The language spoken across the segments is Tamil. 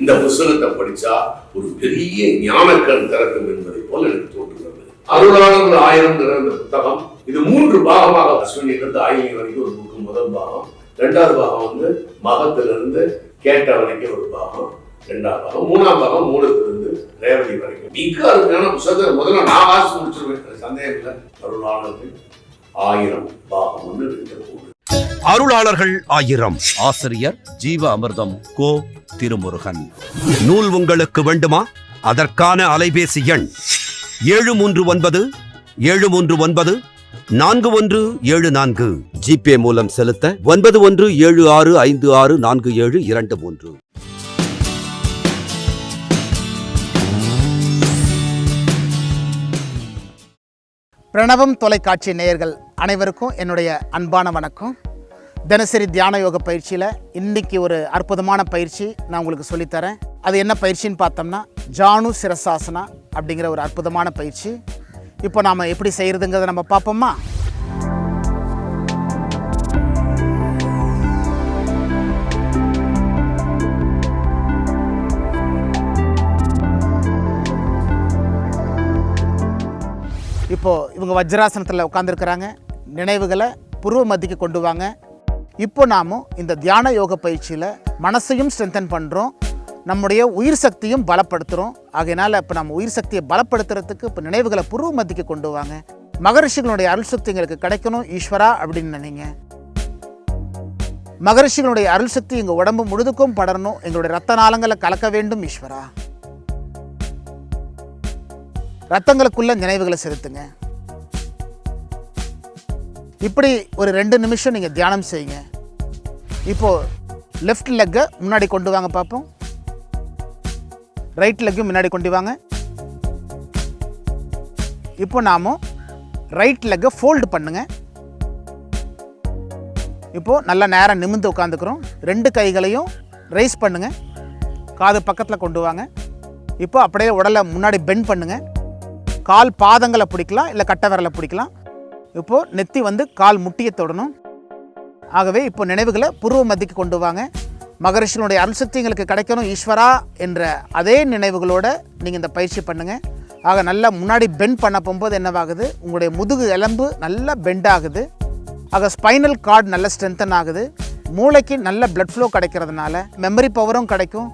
இந்த புஸ்தகத்தை படிச்சா ஒரு பெரிய ஞானக்கண் திறக்கும் என்பதை போல எனக்கு தோன்றுகிறது அருளாளர்கள் ஆயிரம் இந்த புத்தகம். இது மூன்று பாகமாக அஸ்வினிலிருந்து ஆயிரம் வரைக்கும் ஒரு புக்கு. முதல் பாகம். ரெண்டாவது பாகம் வந்து மகத்திலிருந்து கேட்ட வரைக்கும் ஒரு பாகம். ரெண்டாம் பாகம். மூணாம் பாகம் மூலத்திலிருந்து ரேவதி வரைக்கும். மிக அருமையான புத்தகத்தை முதல்ல நான் வாசி முடிச்சிருவேன். சந்தேகம் இல்லை. அருளாளர்கள் ஆயிரம் பாகம் ஒன்று ரெண்டு அருளாளர்கள் ஆயிரம். ஆசிரியர் ஜீவ அமிர்தம் கோ திருமுருகன். நூல் உங்களுக்கு வேண்டுமா? அதற்கான அலைபேசி எண் ஏழு மூன்று ஒன்பது ஏழு மூன்று ஒன்பது நான்கு ஒன்று ஏழு நான்கு. ஜிபே மூலம் செலுத்த ஒன்பது ஒன்று ஏழு ஆறு ஐந்து ஆறு நான்கு ஏழு இரண்டு மூன்று. பிரணவம் தொலைக்காட்சி நேயர்கள் அனைவருக்கும் என்னுடைய அன்பான வணக்கம். தினசரி தியான யோக பயிற்சியில் இன்றைக்கி ஒரு அற்புதமான பயிற்சி நான் உங்களுக்கு சொல்லித்தரேன். அது என்ன பயிற்சின்னு பார்த்தோம்னா ஜானு சிரசாசனா அப்படிங்கிற ஒரு அற்புதமான பயிற்சி. இப்போ நாம் எப்படி செய்கிறதுங்கிறத நம்ம பார்ப்போமா? இப்போது இவங்க வஜ்ராசனத்தில் உட்காந்துருக்குறாங்க நினைவுகளை புருவ மத்திக்கு கொண்டு வாங்க. இப்போ நாமும் இந்த தியான யோக பயிற்சியில் மனசையும் ஸ்ட்ரென்தன் பண்ணுறோம் நம்முடைய உயிர் சக்தியும் பலப்படுத்துகிறோம் ஆகையினால் இப்போ நம்ம உயிர் சக்தியை பலப்படுத்துறதுக்கு இப்போ நினைவுகளை புருவ மத்திக்கு கொண்டு வாங்க. மகரிஷிகளுடைய அருள் சக்தி எங்களுக்கு கிடைக்கணும் ஈஸ்வரா அப்படின்னு நினைங்க. மகரிஷிகளுடைய அருள் சக்தி எங்கள் உடம்பு முழுதுக்கும் படரணும். எங்களுடைய ரத்த நாளங்களை கலக்க வேண்டும் ஈஸ்வரா. ரத்தங்களுக்குள்ள நினைவுகளை செலுத்துங்க. இப்படி ஒரு ரெண்டு நிமிஷம் நீங்கள் தியானம் செய்யுங்க. இப்போது லெஃப்ட் லெக்கை முன்னாடி கொண்டு வாங்க பார்ப்போம் ரைட் லெக்கையும் முன்னாடி கொண்டு வாங்க. இப்போ நாம் ரைட் லெக்கை ஃபோல்டு பண்ணுங்க. இப்போது நல்லா நேரம் நிமிர்ந்து உட்காந்துக்கிறோம் ரெண்டு கைகளையும் ரைஸ் பண்ணுங்கள் காது பக்கத்தில் கொண்டு வாங்க. இப்போ அப்படியே உடலை முன்னாடி பெண்ட் பண்ணுங்கள் கால் பாதங்களை பிடிக்கலாம் இல்லை கட்டை விரலை பிடிக்கலாம். இப்போது நெத்தி வந்து கால் முட்டியை தொடணும். ஆகவே இப்போ நினைவுகளை பூர்வ மத்திக்கு கொண்டு வாங்க. மகரிஷினுடைய அருள் எங்களுக்கு கிடைக்கணும். ஈஸ்வரா என்ற அதே நினைவுகளோட நீங்கள் இந்த பயிற்சி பண்ணுங்கள் ஆக நல்லா முன்னாடி பெண்ட் பண்ண போகும்போது என்னவாகுது? உங்களுடைய முதுகு எலும்பு நல்லா பெண்ட் ஆகுது. ஆக ஸ்பைனல் கார்டு நல்ல ஸ்ட்ரென்தன் ஆகுது. மூளைக்கு நல்ல பிளட் ஃப்ளோ கிடைக்கிறதுனால மெமரி பவரும் கிடைக்கும்.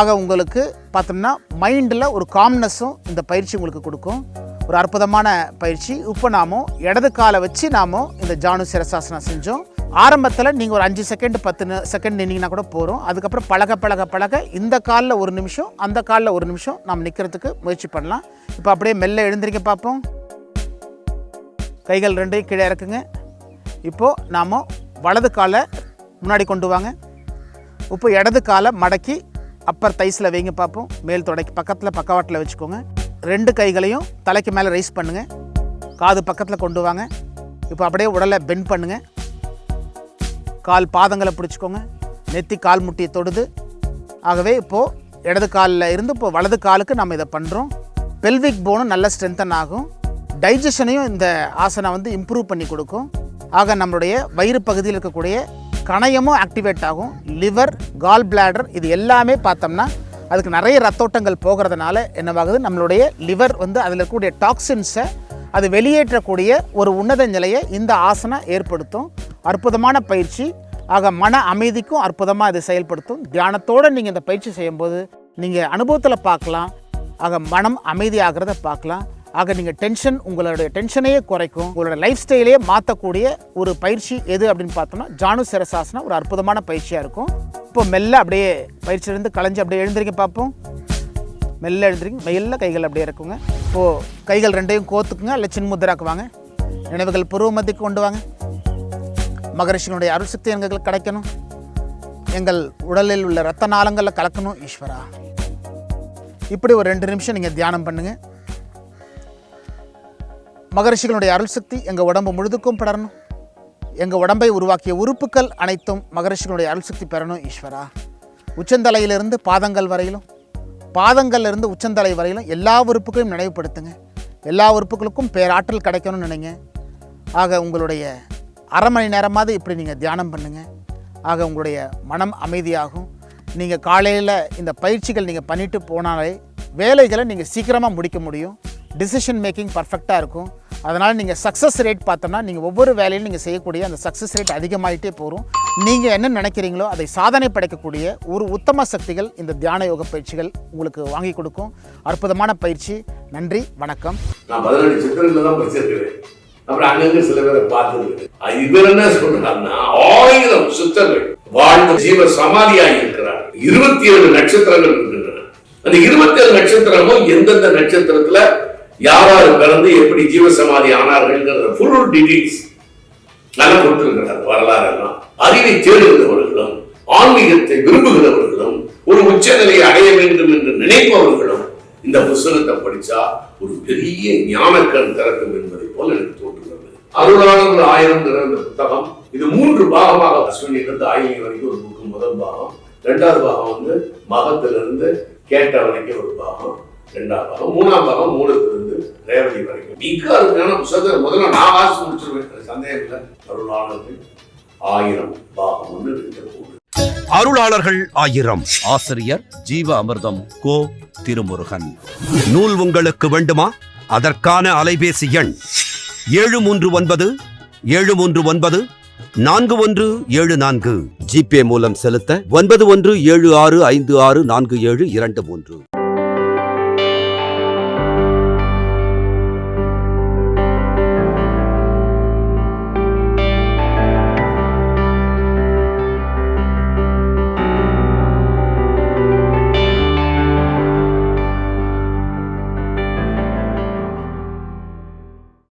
ஆக உங்களுக்கு பார்த்தோம்னா மைண்டில் ஒரு காம்னஸும் இந்த பயிற்சி உங்களுக்கு கொடுக்கும். ஒரு அற்புதமான பயிற்சி. இப்போ நாமோ இடது காலை வச்சு நாமோ இந்த ஜானு சிரசாசனம் செஞ்சோம். ஆரம்பத்தில் நீங்கள் ஒரு அஞ்சு செகண்ட் பத்து செகண்ட் நின்னீங்கன்னா கூட போகிறோம் அதுக்கப்புறம் பழக பழக பழக இந்த காலில் ஒரு நிமிஷம் அந்த காலில் ஒரு நிமிஷம் நாம் நிற்கிறதுக்கு முயற்சி பண்ணலாம். இப்போ அப்படியே மெல்ல எழுந்திரிக்க பார்ப்போம். கைகள் ரெண்டையும் கீழே இறக்குங்க. இப்போது நாம் வலது காலை முன்னாடி கொண்டு வாங்க. இப்போ இடது காலை மடக்கி அப்பர் தைஸில் வைங்க பார்ப்போம். மேல் தொடைக்கு பக்கத்தில் பக்கவாட்டில் வச்சுக்கோங்க. ரெண்டு கைகளையும் தலைக்கு மேலே ரைஸ் பண்ணுங்கள் காது பக்கத்தில் கொண்டு வாங்க. இப்போ அப்படியே உடலை பெண்ட் பண்ணுங்கள் கால் பாதங்களை பிடிச்சிக்கோங்க. நெத்தி கால் முட்டியை தொடுது. ஆகவே இப்போது இடது காலில் இருந்து இப்போ வலது காலுக்கு நம்ம இதை பண்ணுறோம் பெல்விக் போனும் நல்ல ஸ்ட்ரென்தன் ஆகும். டைஜஷனையும் இந்த ஆசனம் வந்து இம்ப்ரூவ் பண்ணி கொடுக்கும். ஆக நம்மளுடைய வயிறு பகுதியில் இருக்கக்கூடிய கணையமும் ஆக்டிவேட் ஆகும். லிவர் கால் பிளாடர் இது எல்லாமே பார்த்தோம்னா அதுக்கு நிறைய ரத்தோட்டங்கள் போகிறதுனால என்னவாகுது? நம்மளுடைய லிவர் வந்து அதில் இருக்கக்கூடிய டாக்ஸின்ஸை அது வெளியேற்றக்கூடிய ஒரு உன்னத நிலையை இந்த ஆசனம் ஏற்படுத்தும். அற்புதமான பயிற்சி. ஆக மன அமைதிக்கும் அற்புதமாக இது செயல்படுத்தும். தியானத்தோடு நீங்கள் இந்த பயிற்சி செய்யும்போது நீங்கள் அனுபவத்தில் பார்க்கலாம். ஆக மனம் அமைதியாகிறத பார்க்கலாம். ஆக நீங்கள் டென்ஷன் உங்களுடைய டென்ஷனையே குறைக்கும். உங்களோட லைஃப் ஸ்டைலையே மாற்றக்கூடிய ஒரு பயிற்சி எது அப்படின்னு பார்த்தோம்னா ஜானு சிரசாசனம் ஒரு அற்புதமான பயிற்சியாக இருக்கும். இப்போ மெல்ல அப்படியே பயிற்சியிலேருந்து கலைஞ்சு அப்படியே எழுந்திரிக்க பார்ப்போம் மெல்ல எழுந்திரிங்க மெல்ல கைகள் அப்படியே இருக்குங்க இப்போது கைகள் ரெண்டையும் கோத்துக்குங்க இல்லை சின்முத்திராக்குவாங்க. நினைவுகள் புருவ மத்திக்கு கொண்டு வாங்க. மகரிஷினுடைய அருள் சக்தி எங்களுக்கு கிடைக்கணும். எங்கள் உடலில் உள்ள இரத்த நாளங்களில் கலக்கணும் ஈஸ்வரா. இப்படி ஒரு ரெண்டு நிமிஷம் நீங்கள் தியானம் பண்ணுங்கள் மகரிஷிகளுடைய அருள் சக்தி எங்கள் உடம்பு முழுதுக்கும் படரணும் எங்கள் உடம்பை உருவாக்கிய உறுப்புகள் அனைத்தும் மகரிஷிகளுடைய அருள் சக்தி பெறணும் ஈஸ்வரா. உச்சந்தலையிலிருந்து பாதங்கள் வரையிலும் பாதங்கள்லேருந்து உச்சந்தலை வரையிலும் எல்லா உறுப்புகளையும் நினைவுபடுத்துங்க. எல்லா உறுப்புகளுக்கும் பேராற்றல் கிடைக்கணும்னு நினைங்க. ஆக உங்களுடைய அரை மணி நேரமாவது இப்படி நீங்கள் தியானம் பண்ணுங்க. ஆக உங்களுடைய மனம் அமைதியாகும். நீங்கள் காலையில் இந்த பயிற்சிகள் நீங்கள் பண்ணிட்டு போனாலே வேலைகளை நீங்கள் சீக்கிரமாக முடிக்க முடியும். டிசிஷன் மேக்கிங் பர்ஃபெக்டாக இருக்கும். அதனால் நீங்கள் சக்ஸஸ் ரேட் பார்த்தோம்னா நீங்கள் ஒவ்வொரு வேலையிலும் நீங்கள் செய்யக்கூடிய அந்த சக்ஸஸ் ரேட் அதிகமாகிட்டே போகும். நீங்கள் என்ன நினைக்கிறீங்களோ அதை சாதனை படைக்கக்கூடிய ஒரு உத்தம சக்திகள் இந்த தியான யோக பயிற்சிகள் உங்களுக்கு வாங்கி கொடுக்கும். அற்புதமான பயிற்சி. நன்றி வணக்கம். நான் பதினெட்டு தான் படிச்சிருக்கிறேன். அப்புறம் அங்கங்க சில பேரை இவர் என்ன சொல்றாருன்னா ஆயிரம் சித்தர்கள் வாழ்ந்த ஜீவ இருக்கிறார். இருபத்தி ஏழு நட்சத்திரங்கள் இருக்கின்றன. அந்த இருபத்தி ஏழு நட்சத்திரமும் எந்தெந்த நட்சத்திரத்துல யார் பிறந்து எப்படி ஜீவ சமாதி ஆனார்கள்ங்கிறத ஃபுல் டீடைல்ஸ் நல்லா கொடுத்துருக்கிறார் வரலாறு எல்லாம் அறிவை தேடுகிறவர்களும் ஆன்மீகத்தை விரும்புகிறவர்களும் ஒரு உச்சநிலையை அடைய வேண்டும் என்று நினைப்பவர்களும் இந்த புஸ்தகத்தை படிச்சா ஒரு பெரிய ஞானக்கண் திறக்கும் என்பதை போல எனக்கு தோன்றுகிறது. அருளாளர்கள் ஆயிரம் இந்த புத்தகம். இது மூன்று பாகமாக அஸ்வினிலிருந்து ஆயிரம் வரைக்கும் ஒரு புக்கு. முதல் பாகம். ரெண்டாவது பாகம் வந்து மகத்திலிருந்து கேட்ட வரைக்கும் ஒரு பாகம். ரெண்டாம் பாகம் மூணாம் பாகம் மூலத்திலிருந்து ரேவதி வரைக்கும். மிக அருமையான புத்தகத்தை முதல்ல நான் வாசி முடிச்சிருவேன். சந்தேகம் இல்லை. அருளாளர்கள் ஆயிரம் பாகம் ஒன்று ரெண்டு அருளாளர்கள் ஆயிரம். ஆசிரியர் ஜீவ அமிர்தம் கோ திருமுருகன். நூல் உங்களுக்கு வேண்டுமா? அதற்கான அலைபேசி எண் ஏழு மூன்று ஒன்பது ஏழு மூன்று ஒன்பது நான்கு ஒன்று ஏழு நான்கு. ஜிபே மூலம் செலுத்த ஒன்பது ஒன்று ஏழு ஆறு ஐந்து ஆறு நான்கு ஏழு இரண்டு மூன்று.